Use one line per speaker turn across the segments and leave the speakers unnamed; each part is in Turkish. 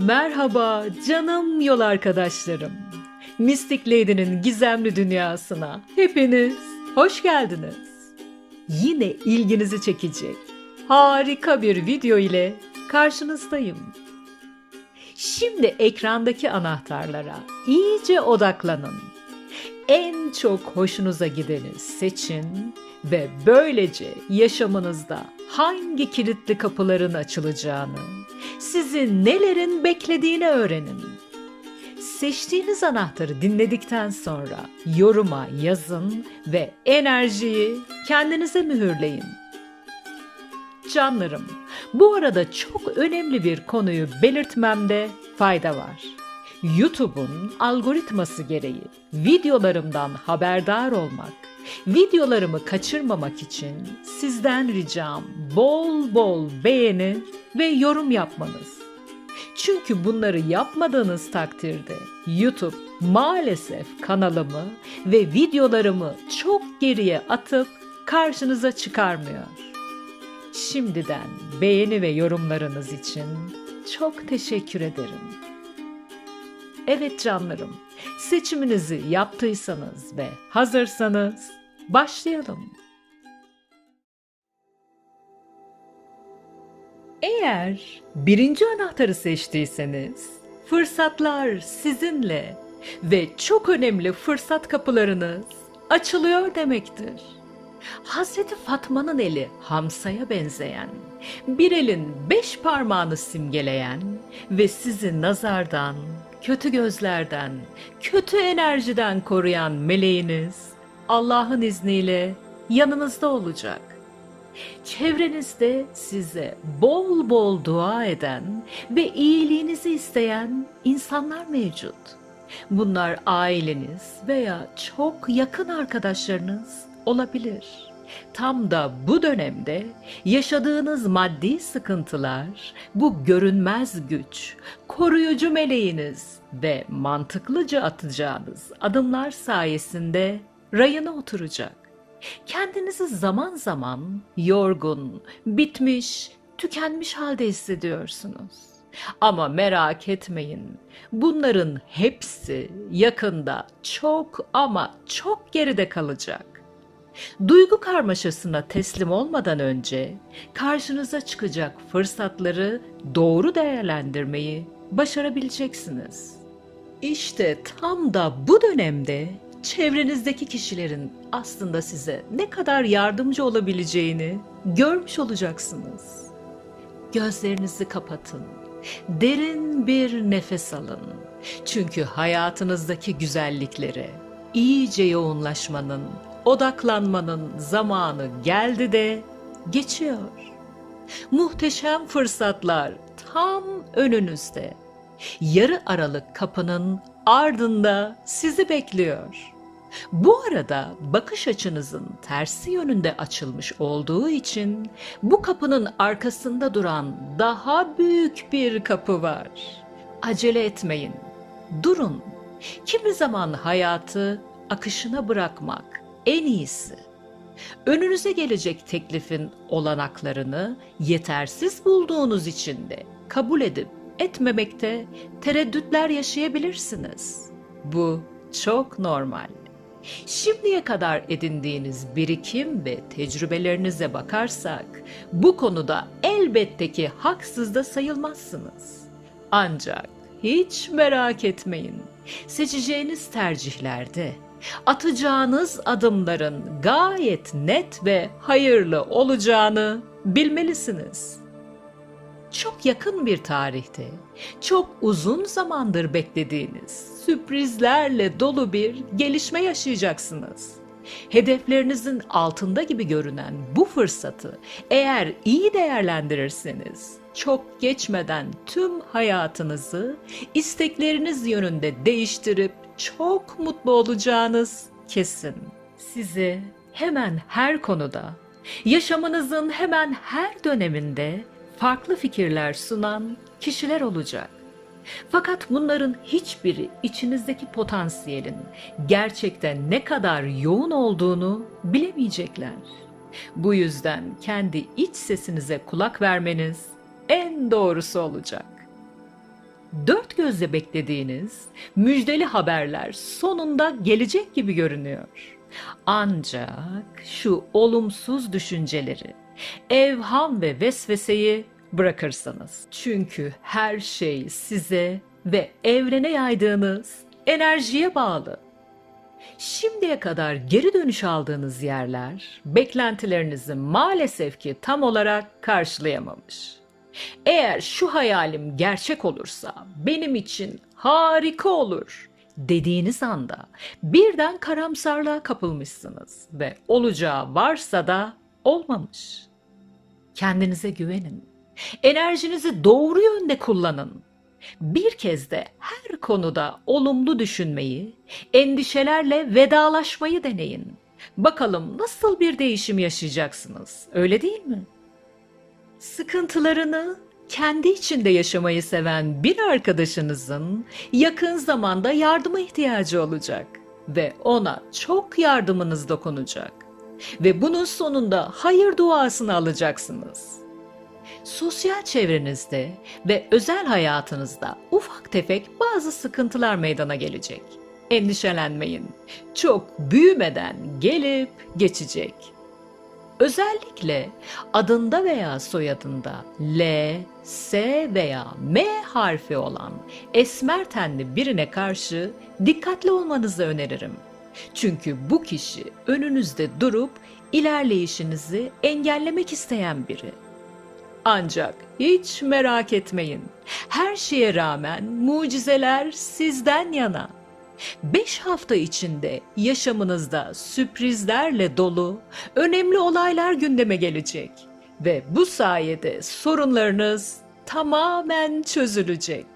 Merhaba canım yol arkadaşlarım. Mystic Lady'nin gizemli dünyasına hepiniz hoş geldiniz. Yine ilginizi çekecek harika bir video ile karşınızdayım. Şimdi ekrandaki anahtarlara iyice odaklanın. En çok hoşunuza gideni seçin ve böylece yaşamınızda hangi kilitli kapıların açılacağını, sizi nelerin beklediğini öğrenin. Seçtiğiniz anahtarı dinledikten sonra yoruma yazın ve enerjiyi kendinize mühürleyin. Canlarım, bu arada çok önemli bir konuyu belirtmemde fayda var. YouTube'un algoritması gereği videolarımdan haberdar olmak, videolarımı kaçırmamak için sizden ricam bol bol beğeni ve yorum yapmanız. Çünkü bunları yapmadığınız takdirde YouTube maalesef kanalımı ve videolarımı çok geriye atıp karşınıza çıkarmıyor. Şimdiden beğeni ve yorumlarınız için çok teşekkür ederim. Evet canlarım, seçiminizi yaptıysanız ve hazırsanız başlayalım. Eğer birinci anahtarı seçtiyseniz fırsatlar sizinle ve çok önemli fırsat kapılarınız açılıyor demektir. Hazreti Fatma'nın eli Hamsa'ya benzeyen, bir elin beş parmağını simgeleyen ve sizi nazardan, kötü gözlerden, kötü enerjiden koruyan meleğiniz Allah'ın izniyle yanınızda olacak. Çevrenizde size bol bol dua eden ve iyiliğinizi isteyen insanlar mevcut. Bunlar aileniz veya çok yakın arkadaşlarınız olabilir. Tam da bu dönemde yaşadığınız maddi sıkıntılar, bu görünmez güç, koruyucu meleğiniz ve mantıklıca atacağınız adımlar sayesinde rayına oturacak. Kendinizi zaman zaman yorgun, bitmiş, tükenmiş halde hissediyorsunuz. Ama merak etmeyin. Bunların hepsi yakında çok ama çok geride kalacak. Duygu karmaşasına teslim olmadan önce karşınıza çıkacak fırsatları doğru değerlendirmeyi başarabileceksiniz. İşte tam da bu dönemde çevrenizdeki kişilerin aslında size ne kadar yardımcı olabileceğini görmüş olacaksınız. Gözlerinizi kapatın. Derin bir nefes alın. Çünkü hayatınızdaki güzelliklere iyice yoğunlaşmanın, odaklanmanın zamanı geldi de geçiyor. Muhteşem fırsatlar tam önünüzde. Yarı aralık kapının ardında sizi bekliyor. Bu arada bakış açınızın tersi yönünde açılmış olduğu için bu kapının arkasında duran daha büyük bir kapı var. Acele etmeyin. Durun. Kimi zaman hayatı akışına bırakmak en iyisi. Önünüze gelecek teklifin olanaklarını yetersiz bulduğunuz için de kabul edip etmemekte tereddütler yaşayabilirsiniz. Bu çok normal. Şimdiye kadar edindiğiniz birikim ve tecrübelerinize bakarsak bu konuda elbette ki haksız da sayılmazsınız. Ancak hiç merak etmeyin. Seçeceğiniz tercihlerde atacağınız adımların gayet net ve hayırlı olacağını bilmelisiniz. Çok yakın bir tarihte, çok uzun zamandır beklediğiniz sürprizlerle dolu bir gelişme yaşayacaksınız. Hedeflerinizin altında gibi görünen bu fırsatı eğer iyi değerlendirirseniz çok geçmeden tüm hayatınızı istekleriniz yönünde değiştirip çok mutlu olacağınız kesin. Size hemen her konuda, yaşamınızın hemen her döneminde farklı fikirler sunan kişiler olacak. Fakat bunların hiçbiri içinizdeki potansiyelin gerçekten ne kadar yoğun olduğunu bilemeyecekler. Bu yüzden kendi iç sesinize kulak vermeniz en doğrusu olacak. dört gözle beklediğiniz müjdeli haberler sonunda gelecek gibi görünüyor. Ancak şu olumsuz düşünceleri, evham ve vesveseyi bırakırsanız. Çünkü her şey size ve evrene yaydığınız enerjiye bağlı. Şimdiye kadar geri dönüş aldığınız yerler beklentilerinizi maalesef ki tam olarak karşılayamamış. Eğer şu hayalim gerçek olursa benim için harika olur dediğiniz anda birden karamsarlığa kapılmışsınız ve olacağı varsa da olmamış. Kendinize güvenin. Enerjinizi doğru yönde kullanın. Bir kez de her konuda olumlu düşünmeyi, endişelerle vedalaşmayı deneyin. Bakalım nasıl bir değişim yaşayacaksınız. Öyle değil mi? Sıkıntılarını kendi içinde yaşamayı seven bir arkadaşınızın yakın zamanda yardıma ihtiyacı olacak ve ona çok yardımınız dokunacak ve bunun sonunda hayır duasını alacaksınız. Sosyal çevrenizde ve özel hayatınızda ufak tefek bazı sıkıntılar meydana gelecek. Endişelenmeyin. Çok büyümeden gelip geçecek. Özellikle adında veya soyadında L, S veya M harfi olan esmer tenli birine karşı dikkatli olmanızı öneririm. Çünkü bu kişi önünüzde durup ilerleyişinizi engellemek isteyen biri. Ancak hiç merak etmeyin. Her şeye rağmen mucizeler sizden yana. Beş hafta içinde yaşamınızda sürprizlerle dolu önemli olaylar gündeme gelecek. Ve bu sayede sorunlarınız tamamen çözülecek.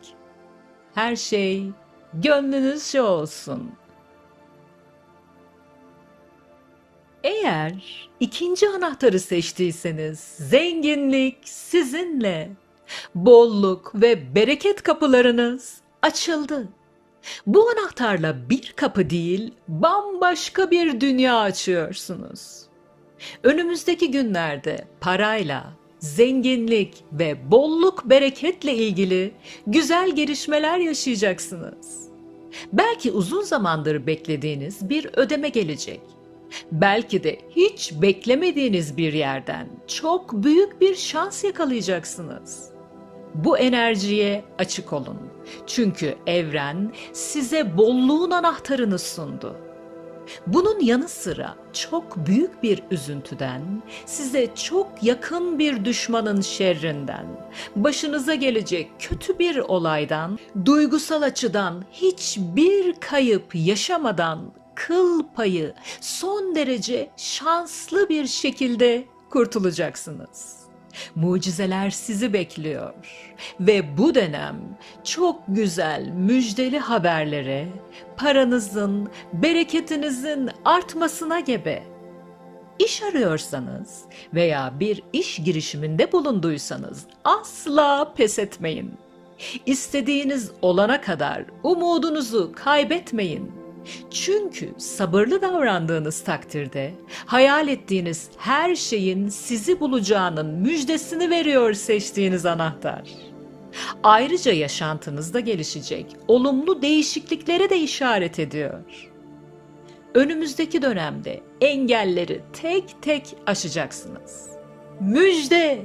Her şey gönlünüzce olsun. Eğer ikinci anahtarı seçtiyseniz zenginlik sizinle. Bolluk ve bereket kapılarınız açıldı. Bu anahtarla bir kapı değil, bambaşka bir dünya açıyorsunuz. Önümüzdeki günlerde parayla, zenginlik ve bolluk bereketle ilgili güzel gelişmeler yaşayacaksınız. Belki uzun zamandır beklediğiniz bir ödeme gelecek. Belki de hiç beklemediğiniz bir yerden çok büyük bir şans yakalayacaksınız. Bu enerjiye açık olun. Çünkü evren size bolluğun anahtarını sundu. Bunun yanı sıra çok büyük bir üzüntüden, size çok yakın bir düşmanın şerrinden, başınıza gelecek kötü bir olaydan, duygusal açıdan hiçbir kayıp yaşamadan kıl payı son derece şanslı bir şekilde kurtulacaksınız. Mucizeler sizi bekliyor ve bu dönem çok güzel müjdeli haberlere, paranızın, bereketinizin artmasına gebe. İş arıyorsanız veya bir iş girişiminde bulunduysanız asla pes etmeyin. İstediğiniz olana kadar umudunuzu kaybetmeyin. Çünkü sabırlı davrandığınız takdirde hayal ettiğiniz her şeyin sizi bulacağının müjdesini veriyor seçtiğiniz anahtar. Ayrıca yaşantınızda gelişecek olumlu değişikliklere de işaret ediyor. Önümüzdeki dönemde engelleri tek tek aşacaksınız. Müjde!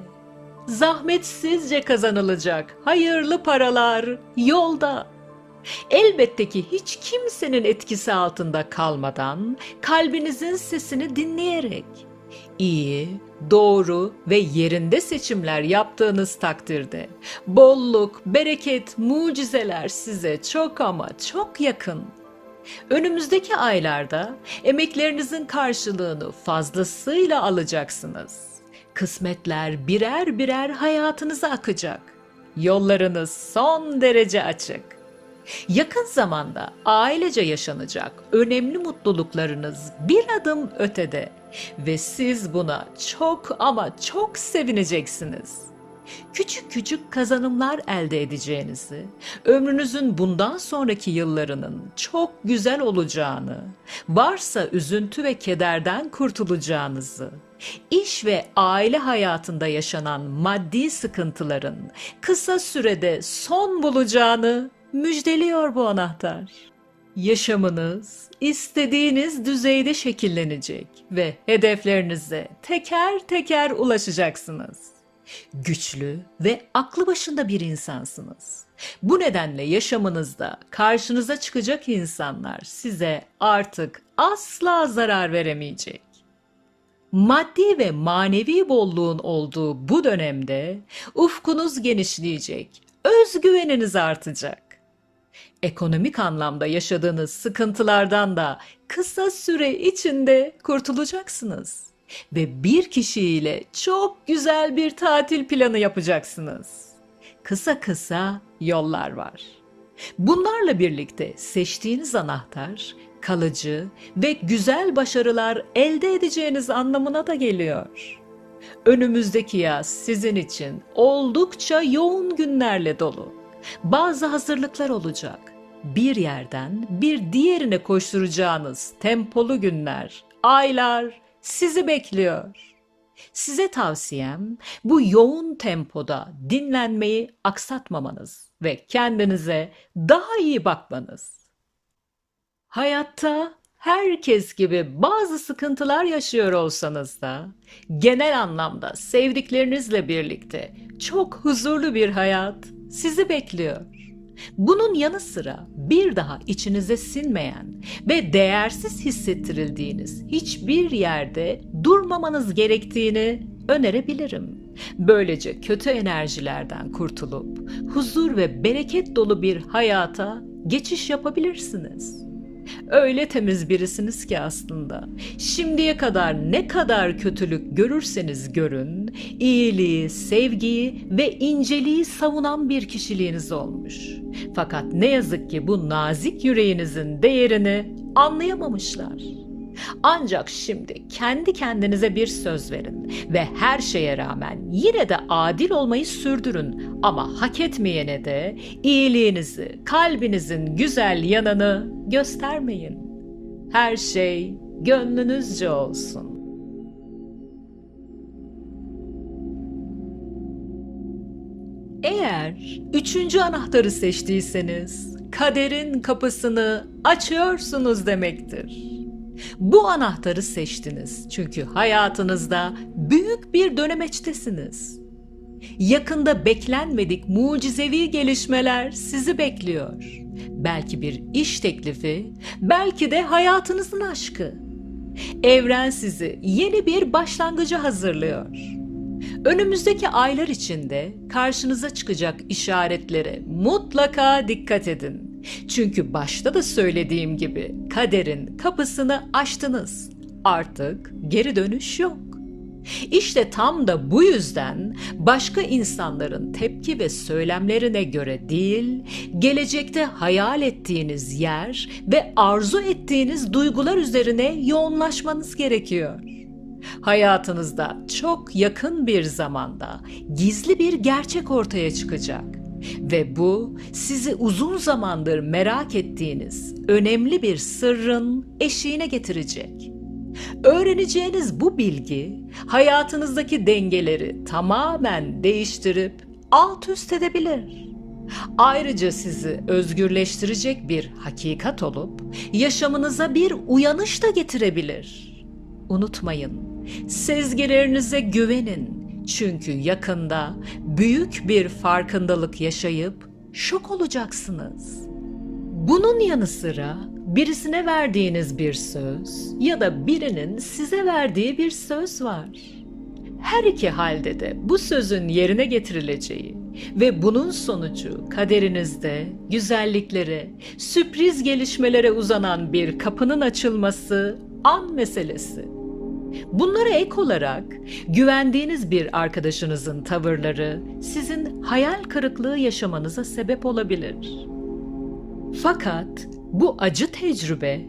Zahmetsizce kazanılacak hayırlı paralar yolda. Elbette ki hiç kimsenin etkisi altında kalmadan kalbinizin sesini dinleyerek iyi, doğru ve yerinde seçimler yaptığınız takdirde bolluk, bereket, mucizeler size çok ama çok yakın. Önümüzdeki aylarda emeklerinizin karşılığını fazlasıyla alacaksınız. Kısmetler birer birer hayatınıza akacak. Yollarınız son derece açık. Yakın zamanda ailece yaşanacak önemli mutluluklarınız bir adım ötede ve siz buna çok ama çok sevineceksiniz. Küçük küçük kazanımlar elde edeceğinizi, ömrünüzün bundan sonraki yıllarının çok güzel olacağını, varsa üzüntü ve kederden kurtulacağınızı, İş ve aile hayatında yaşanan maddi sıkıntıların kısa sürede son bulacağını müjdeliyor bu anahtar. Yaşamınız istediğiniz düzeyde şekillenecek ve hedeflerinize teker teker ulaşacaksınız. Güçlü ve aklı başında bir insansınız. Bu nedenle yaşamınızda karşınıza çıkacak insanlar size artık asla zarar veremeyecek. Maddi ve manevi bolluğun olduğu bu dönemde ufkunuz genişleyecek, özgüveniniz artacak. Ekonomik anlamda yaşadığınız sıkıntılardan da kısa süre içinde kurtulacaksınız ve bir kişiyle çok güzel bir tatil planı yapacaksınız. Kısa kısa yollar var. Bunlarla birlikte seçtiğiniz anahtar kalıcı ve güzel başarılar elde edeceğiniz anlamına da geliyor. Önümüzdeki yaz sizin için oldukça yoğun günlerle dolu. Bazı hazırlıklar olacak. Bir yerden bir diğerine koşturacağınız tempolu günler, aylar sizi bekliyor. Size tavsiyem bu yoğun tempoda dinlenmeyi aksatmamanız ve kendinize daha iyi bakmanız. Hayatta herkes gibi bazı sıkıntılar yaşıyor olsanız da genel anlamda sevdiklerinizle birlikte çok huzurlu bir hayat sizi bekliyor. Bunun yanı sıra bir daha içinize sinmeyen ve değersiz hissettirildiğiniz hiçbir yerde durmamanız gerektiğini önerebilirim. Böylece kötü enerjilerden kurtulup huzur ve bereket dolu bir hayata geçiş yapabilirsiniz. Öyle temiz birisiniz ki aslında. Şimdiye kadar ne kadar kötülük görürseniz görün, iyiliği, sevgiyi ve inceliği savunan bir kişiliğiniz olmuş. Fakat ne yazık ki bu nazik yüreğinizin değerini anlayamamışlar. Ancak şimdi kendi kendinize bir söz verin ve her şeye rağmen yine de adil olmayı sürdürün ama hak etmeyene de iyiliğinizi, kalbinizin güzel yanını göstermeyin. Her şey gönlünüzce olsun. Eğer üçüncü anahtarı seçtiyseniz kaderin kapısını açıyorsunuz demektir. Bu anahtarı seçtiniz çünkü hayatınızda büyük bir dönemeçtesiniz. Yakında beklenmedik mucizevi gelişmeler sizi bekliyor. Belki bir iş teklifi, belki de hayatınızın aşkı. Evren sizi yeni bir başlangıcı hazırlıyor. Önümüzdeki aylar içinde karşınıza çıkacak işaretlere mutlaka dikkat edin. Çünkü başta da söylediğim gibi kaderin kapısını açtınız. Artık geri dönüş yok. İşte tam da bu yüzden başka insanların tepki ve söylemlerine göre değil, gelecekte hayal ettiğiniz yer ve arzu ettiğiniz duygular üzerine yoğunlaşmanız gerekiyor. Hayatınızda çok yakın bir zamanda gizli bir gerçek ortaya çıkacak ve bu sizi uzun zamandır merak ettiğiniz önemli bir sırrın eşiğine getirecek. Öğreneceğiniz bu bilgi hayatınızdaki dengeleri tamamen değiştirip alt üst edebilir. Ayrıca sizi özgürleştirecek bir hakikat olup yaşamınıza bir uyanış da getirebilir. Unutmayın, sezgilerinize güvenin. Çünkü yakında büyük bir farkındalık yaşayıp şok olacaksınız. Bunun yanı sıra birisine verdiğiniz bir söz ya da birinin size verdiği bir söz var. Her iki halde de bu sözün yerine getirileceği ve bunun sonucu kaderinizde güzelliklere, sürpriz gelişmelere uzanan bir kapının açılması an meselesi. Bunlara ek olarak güvendiğiniz bir arkadaşınızın tavırları sizin hayal kırıklığı yaşamanıza sebep olabilir. Fakat bu acı tecrübe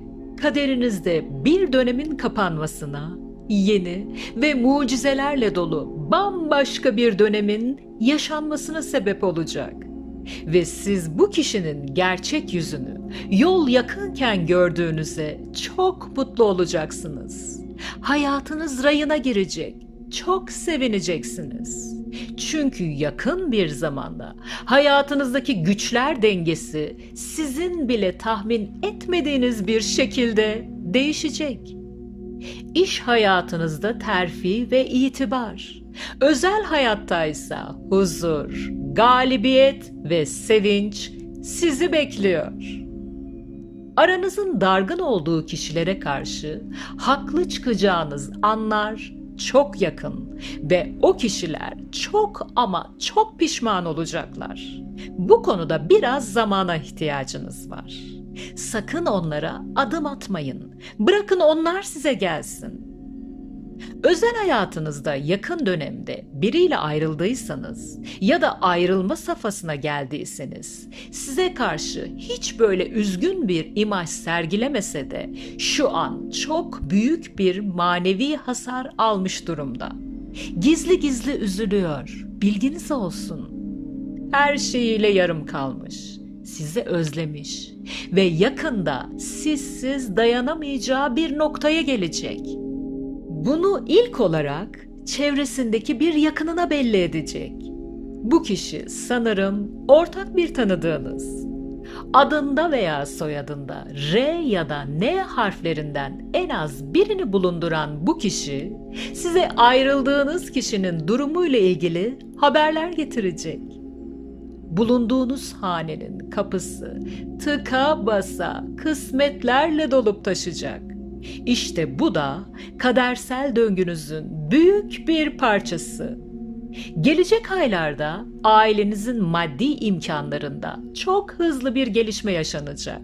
kaderinizde bir dönemin kapanmasına, yeni ve mucizelerle dolu bambaşka bir dönemin yaşanmasına sebep olacak. Ve siz bu kişinin gerçek yüzünü yol yakınken gördüğünüze çok mutlu olacaksınız. Hayatınız rayına girecek. Çok sevineceksiniz. Çünkü yakın bir zamanda hayatınızdaki güçler dengesi sizin bile tahmin etmediğiniz bir şekilde değişecek. İş hayatınızda terfi ve itibar, özel hayattaysa huzur, galibiyet ve sevinç sizi bekliyor. Aranızın dargın olduğu kişilere karşı haklı çıkacağınız anlar çok yakın ve o kişiler çok ama çok pişman olacaklar. Bu konuda biraz zamana ihtiyacınız var. Sakın onlara adım atmayın. Bırakın onlar size gelsin. Özel hayatınızda yakın dönemde biriyle ayrıldıysanız ya da ayrılma safhasına geldiyseniz size karşı hiç böyle üzgün bir imaj sergilemese de şu an çok büyük bir manevi hasar almış durumda. Gizli gizli üzülüyor. Bilginiz olsun. Her şeyiyle yarım kalmış. Sizi özlemiş ve yakında sizsiz dayanamayacağı bir noktaya gelecek.'' Bunu ilk olarak çevresindeki bir yakınına belli edecek. Bu kişi sanırım ortak bir tanıdığınız. Adında veya soyadında R ya da N harflerinden en az birini bulunduran bu kişi size ayrıldığınız kişinin durumuyla ilgili haberler getirecek. Bulunduğunuz hanenin kapısı tıka basa kısmetlerle dolup taşacak işte bu da kadersel döngünüzün büyük bir parçası. Gelecek aylarda ailenizin maddi imkanlarında çok hızlı bir gelişme yaşanacak.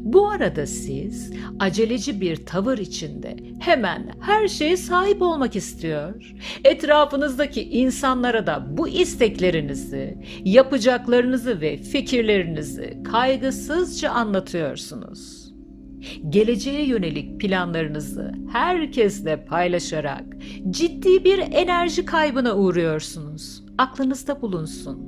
Bu arada siz aceleci bir tavır içinde hemen her şeye sahip olmak istiyor. Etrafınızdaki insanlara da bu isteklerinizi, yapacaklarınızı ve fikirlerinizi kaygısızca anlatıyorsunuz geleceğe yönelik planlarınızı herkesle paylaşarak ciddi bir enerji kaybına uğruyorsunuz. Aklınızda bulunsun.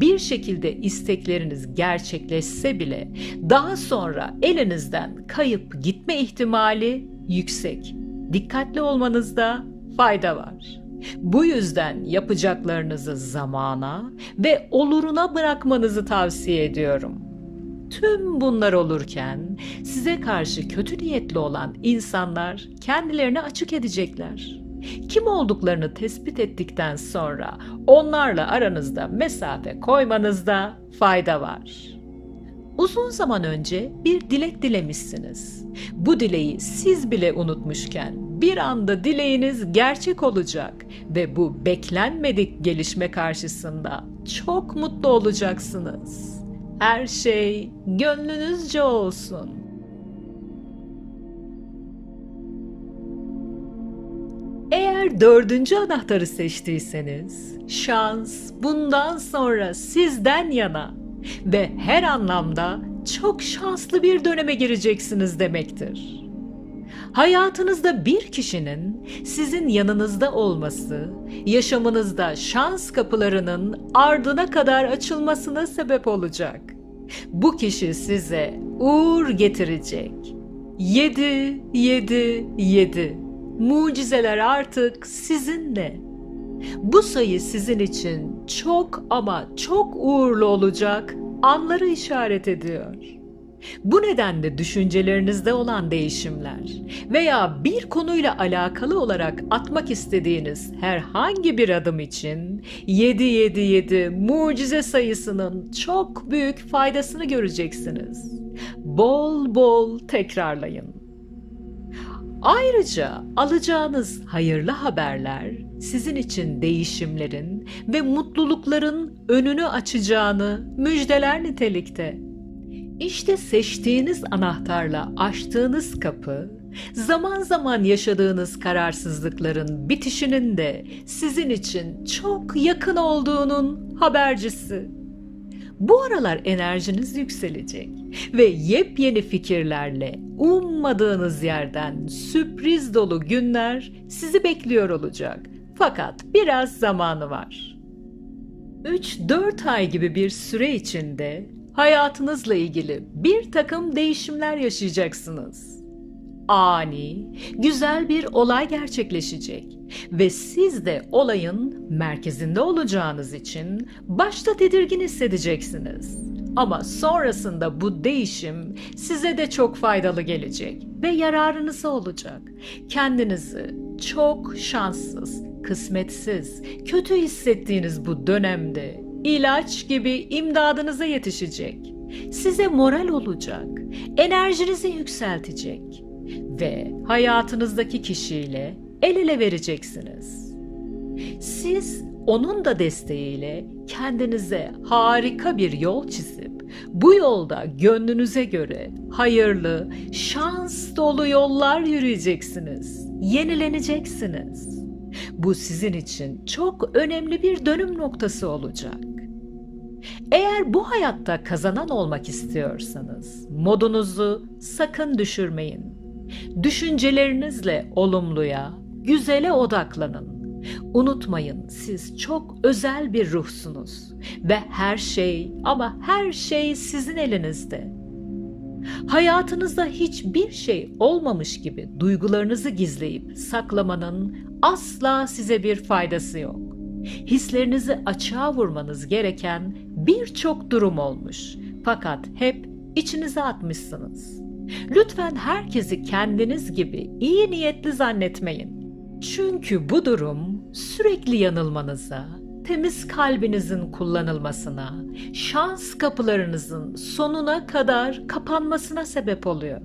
Bir şekilde istekleriniz gerçekleşse bile daha sonra elinizden kayıp gitme ihtimali yüksek. Dikkatli olmanızda fayda var. Bu yüzden yapacaklarınızı zamana ve oluruna bırakmanızı tavsiye ediyorum.'' Tüm bunlar olurken size karşı kötü niyetli olan insanlar kendilerini açık edecekler. Kim olduklarını tespit ettikten sonra onlarla aranızda mesafe koymanızda fayda var. Uzun zaman önce bir dilek dilemişsiniz. Bu dileği siz bile unutmuşken bir anda dileğiniz gerçek olacak ve bu beklenmedik gelişme karşısında çok mutlu olacaksınız her şey gönlünüzce olsun. Eğer dördüncü anahtarı seçtiyseniz, şans bundan sonra sizden yana ve her anlamda çok şanslı bir döneme gireceksiniz demektir. Hayatınızda bir kişinin sizin yanınızda olması, yaşamınızda şans kapılarının ardına kadar açılmasına sebep olacak. Bu kişi size uğur getirecek. 7 7 7 Mucizeler artık sizinle. Bu sayı sizin için çok ama çok uğurlu olacak anları işaret ediyor. Bu nedenle düşüncelerinizde olan değişimler veya bir konuyla alakalı olarak atmak istediğiniz herhangi bir adım için 777 mucize sayısının çok büyük faydasını göreceksiniz. Bol bol tekrarlayın. Ayrıca alacağınız hayırlı haberler sizin için değişimlerin ve mutlulukların önünü açacağını müjdeler nitelikte. İşte seçtiğiniz anahtarla açtığınız kapı, zaman zaman yaşadığınız kararsızlıkların bitişinin de sizin için çok yakın olduğunun habercisi. Bu aralar enerjiniz yükselecek ve yepyeni fikirlerle ummadığınız yerden sürpriz dolu günler sizi bekliyor olacak. Fakat biraz zamanı var. 3-4 ay gibi bir süre içinde hayatınızla ilgili bir takım değişimler yaşayacaksınız. ani, güzel bir olay gerçekleşecek ve siz de olayın merkezinde olacağınız için başta tedirgin hissedeceksiniz. Ama sonrasında bu değişim size de çok faydalı gelecek ve yararınıza olacak. Kendinizi çok şanssız, kısmetsiz, kötü hissettiğiniz bu dönemde ilaç gibi imdadınıza yetişecek. Size moral olacak, enerjinizi yükseltecek ve hayatınızdaki kişiyle el ele vereceksiniz. Siz onun da desteğiyle kendinize harika bir yol çizip bu yolda gönlünüze göre hayırlı, şans dolu yollar yürüyeceksiniz. Yenileneceksiniz. Bu sizin için çok önemli bir dönüm noktası olacak. Eğer bu hayatta kazanan olmak istiyorsanız modunuzu sakın düşürmeyin. Düşüncelerinizle olumluya, güzele odaklanın. Unutmayın siz çok özel bir ruhsunuz ve her şey ama her şey sizin elinizde. Hayatınızda hiçbir şey olmamış gibi duygularınızı gizleyip saklamanın asla size bir faydası yok. Hislerinizi açığa vurmanız gereken birçok durum olmuş. Fakat hep içinize atmışsınız. Lütfen herkesi kendiniz gibi iyi niyetli zannetmeyin. Çünkü bu durum sürekli yanılmanıza, temiz kalbinizin kullanılmasına, şans kapılarınızın sonuna kadar kapanmasına sebep oluyor.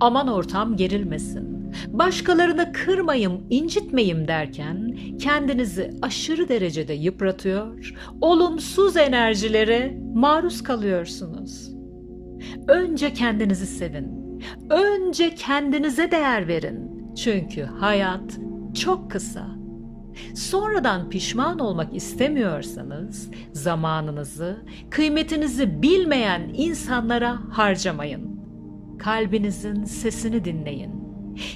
Aman ortam gerilmesin. Başkalarını kırmayım, incitmeyim derken kendinizi aşırı derecede yıpratıyor, olumsuz enerjilere maruz kalıyorsunuz. Önce kendinizi sevin. Önce kendinize değer verin. Çünkü hayat çok kısa. Sonradan pişman olmak istemiyorsanız zamanınızı, kıymetinizi bilmeyen insanlara harcamayın. Kalbinizin sesini dinleyin.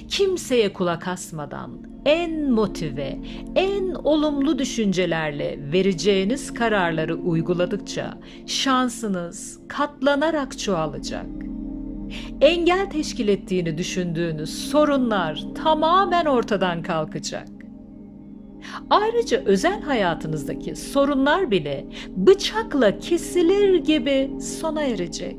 Kimseye kulak asmadan en motive, en olumlu düşüncelerle vereceğiniz kararları uyguladıkça şansınız katlanarak çoğalacak. Engel teşkil ettiğini düşündüğünüz sorunlar tamamen ortadan kalkacak. Ayrıca özel hayatınızdaki sorunlar bile bıçakla kesilir gibi sona erecek.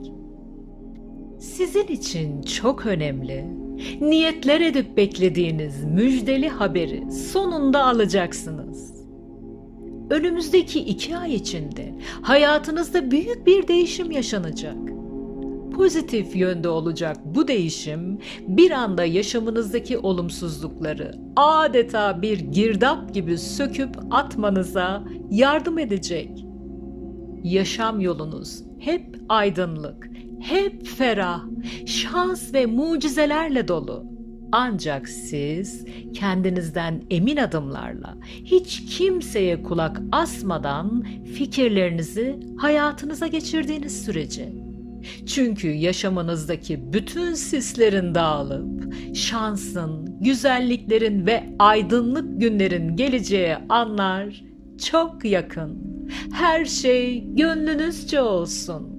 Sizin için çok önemli. Niyetler edip beklediğiniz müjdeli haberi sonunda alacaksınız. Önümüzdeki iki ay içinde hayatınızda büyük bir değişim yaşanacak. Pozitif yönde olacak bu değişim bir anda yaşamınızdaki olumsuzlukları adeta bir girdap gibi söküp atmanıza yardım edecek. Yaşam yolunuz hep aydınlık, hep ferah, şans ve mucizelerle dolu. Ancak siz kendinizden emin adımlarla, hiç kimseye kulak asmadan fikirlerinizi hayatınıza geçirdiğiniz sürece. Çünkü yaşamınızdaki bütün sislerin dağılıp şansın, güzelliklerin ve aydınlık günlerin geleceği anlar çok yakın. Her şey gönlünüzce olsun.